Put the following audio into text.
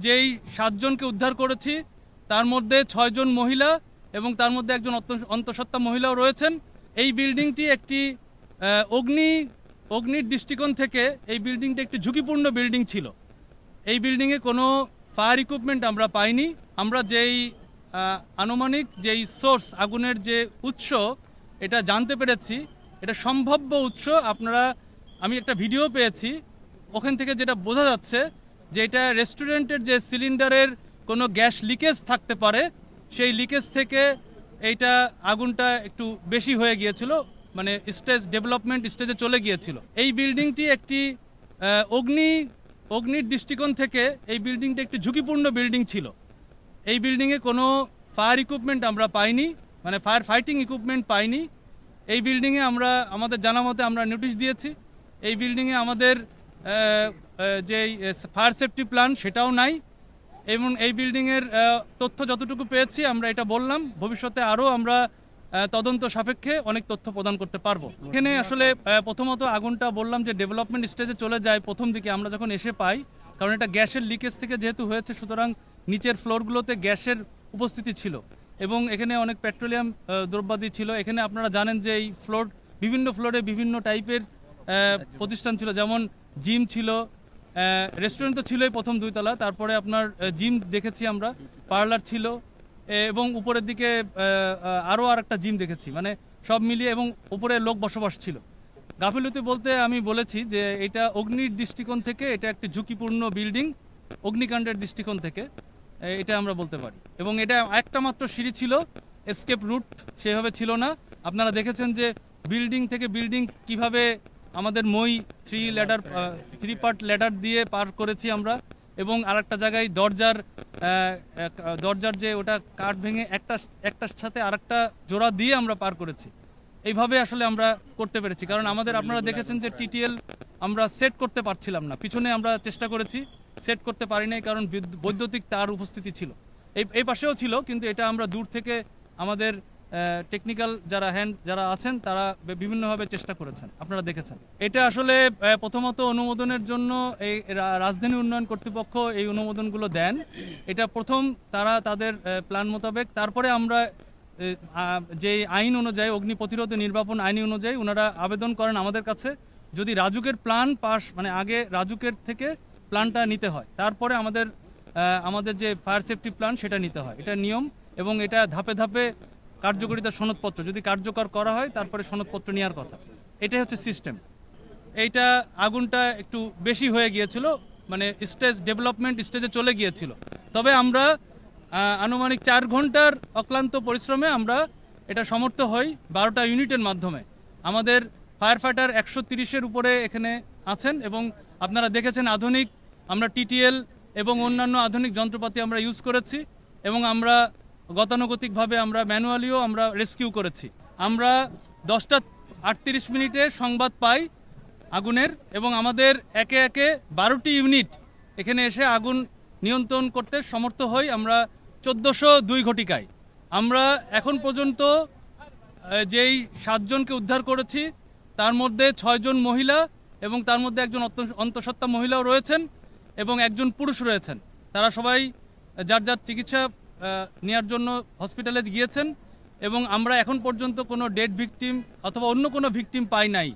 যেই সাতজনকে উদ্ধার করেছি, তার মধ্যে ছয়জন মহিলা এবং তার মধ্যে একজন অন্ত- অন্তঃসত্ত্বা মহিলাও রয়েছেন। এই বিল্ডিংটি একটি অগ্নি, অগ্নির দৃষ্টিকোণ থেকে এই বিল্ডিংটি একটি ঝুঁকিপূর্ণ বিল্ডিং ছিল। এই বিল্ডিংয়ে কোনো ফায়ার ইকুইপমেন্ট আমরা পাইনি। আমরা যেই আনুমানিক যেই সোর্স, আগুনের যে উৎস, এটা জানতে পেরেছি। এটা সম্ভাব্য উৎস, আপনারা, আমি একটা ভিডিও পেয়েছি। ওখান থেকে যেটা বোঝা যাচ্ছে যে এটা রেস্টুরেন্টের যে সিলিন্ডারের কোনো গ্যাস লিকেজ থাকতে পারে, সেই লিকেজ থেকে এইটা আগুনটা একটু বেশি হয়ে গিয়েছিল মানে স্টেজ ডেভেলপমেন্ট স্টেজে চলে গিয়েছিল। এই বিল্ডিংটি একটি অগ্নি, অগ্নির দৃষ্টিকোণ থেকে এই বিল্ডিংটি একটি ঝুঁকিপূর্ণ বিল্ডিং ছিল। এই বিল্ডিংয়ে কোনো ফায়ার ইকুইপমেন্ট আমরা পাইনি মানে ফায়ার ফাইটিং ইকুইপমেন্ট পাইনি। এই বিল্ডিংয়ে আমরা, আমাদের জানা মতে আমরা নোটিশ দিয়েছি। এই বিল্ডিংয়ে আমাদের যে ফায়ার সেফটি প্ল্যান সেটাও নাই। এবং এই বিল্ডিংয়ের তথ্য যতটুকু পেয়েছি, আমরা এটা বললাম। ভবিষ্যতে আরও আমরা তদন্ত সাপেক্ষে অনেক তথ্য প্রদান করতে পারব। এখানে আসলে প্রথমত আগুনটা বললাম যে ডেভেলপমেন্ট স্টেজে চলে যায় প্রথম দিকে, আমরা যখন এসে পাই, কারণ এটা গ্যাসের লিকেজ থেকে যেহেতু হয়েছে, সুতরাং নিচের ফ্লোরগুলোতে গ্যাসের উপস্থিতি ছিল। এবং এখানে অনেক পেট্রোলিয়াম দ্রব্যাদি ছিল। এখানে আপনারা জানেন যে এই ফ্লোর বিভিন্ন ফ্লোরে বিভিন্ন টাইপের প্রতিষ্ঠান ছিল। যেমন জিম ছিল রেস্টুরেন্ট তো ছিলই প্রথম দুইতলা, তারপরে আপনার জিম দেখেছি আমরা পার্লার ছিল এবং উপরের দিকে আরও আর একটা জিম দেখেছি মানে সব মিলিয়ে এবং উপরে লোক বসবাস ছিল। গাফিলতি বলতে আমি বলেছি যে এটা অগ্নির দৃষ্টিকোণ থেকে এটা একটি ঝুঁকিপূর্ণ বিল্ডিং অগ্নিকাণ্ডের দৃষ্টিকোণ থেকে এটা আমরা বলতে পারি। এবং এটা একটা মাত্র সিঁড়ি ছিল এসকেপ রুট সেভাবে ছিল না। আপনারা দেখেছেন যে বিল্ডিং থেকে বিল্ডিং কীভাবে আমাদের মই three ladder three part ladder দিয়ে পার করেছি আমরা। এবং আরেকটা জায়গায় দরজার দরজার যে ওটা কাঠ ভেঙে একটা, একটার সাথে আরেকটা জোড়া দিয়ে আমরা পার করেছি। এইভাবে আসলে আমরা করতে পেরেছি। কারণ আমাদের আপনারা দেখেছেন যে টিটিএল আমরা সেট করতে পারছিলাম না। পিছনে আমরা চেষ্টা করেছি সেট করতে পারি নাই কারণ বৈদ্যুতিক তার উপস্থিতি ছিল। এই এই পাশেও ছিল, কিন্তু এটা আমরা দূর থেকে আমাদের টেকনিক্যাল যারা হ্যান্ড যারা আছেন, তারা বিভিন্নভাবে চেষ্টা করেছেন। আপনারা দেখেছেন। এটা আসলে প্রথমত অনুমোদনের জন্য এই রাজধানী উন্নয়ন কর্তৃপক্ষ এই অনুমোদনগুলো দেন। এটা প্রথম তারা তাদের প্ল্যান মোতাবেক। তারপরে আমরা যে আইন অনুযায়ী, অগ্নি প্রতিরোধ নির্বাপন আইন অনুযায়ী ওনারা আবেদন করেন আমাদের কাছে, যদি রাজুকের প্ল্যান পাস মানে আগে রাজুকের থেকে প্ল্যানটা নিতে হয়, তারপরে আমাদের আমাদের যে ফায়ার সেফটি প্ল্যান সেটা নিতে হয়। এটা নিয়ম এবং এটা ধাপে ধাপে কার্যকরিতার সনদপত্র, যদি কার্যকর করা হয়, তারপরে সনদপত্র নেওয়ার কথা। এটাই হচ্ছে সিস্টেম এইটা আগুনটা একটু বেশি হয়ে গিয়েছিল মানে স্টেজ ডেভেলপমেন্ট স্টেজে চলে গিয়েছিল। তবে আমরা আনুমানিক চার ঘণ্টার অক্লান্ত পরিশ্রমে আমরা এটা সমর্থ হই বারোটা ইউনিটের মাধ্যমে। আমাদের ফায়ার ফাইটার একশো তিরিশের উপরে এখানে আছেন এবং আপনারা দেখেছেন আধুনিক, আমরা টিটিএল এবং অন্যান্য আধুনিক যন্ত্রপাতি আমরা ইউজ করেছি এবং আমরা গতানুগতিকভাবে আমরা ম্যানুয়ালিও আমরা রেস্কিউ করেছি। আমরা দশটা আটত্রিশ মিনিটে সংবাদ পাই আগুনের এবং আমাদের একে একে বারোটি ইউনিট এখানে এসে আগুন নিয়ন্ত্রণ করতে সমর্থ হই আমরা চোদ্দোশো দুই ঘটিকায়। আমরা এখন পর্যন্ত যেই সাতজনকে উদ্ধার করেছি, তার মধ্যে ছয়জন মহিলা এবং তার মধ্যে একজন অন্ত- অন্তঃসত্ত্বা মহিলাও রয়েছেন এবং একজন পুরুষ রয়েছেন। তারা সবাই, যার যার চিকিৎসা নেওয়ার জন্য হসপিটালে গিয়েছেন এবং আমরা এখন পর্যন্ত কোনো ডেড ভিকটিম অথবা অন্য কোনো ভিকটিম পাই নাই।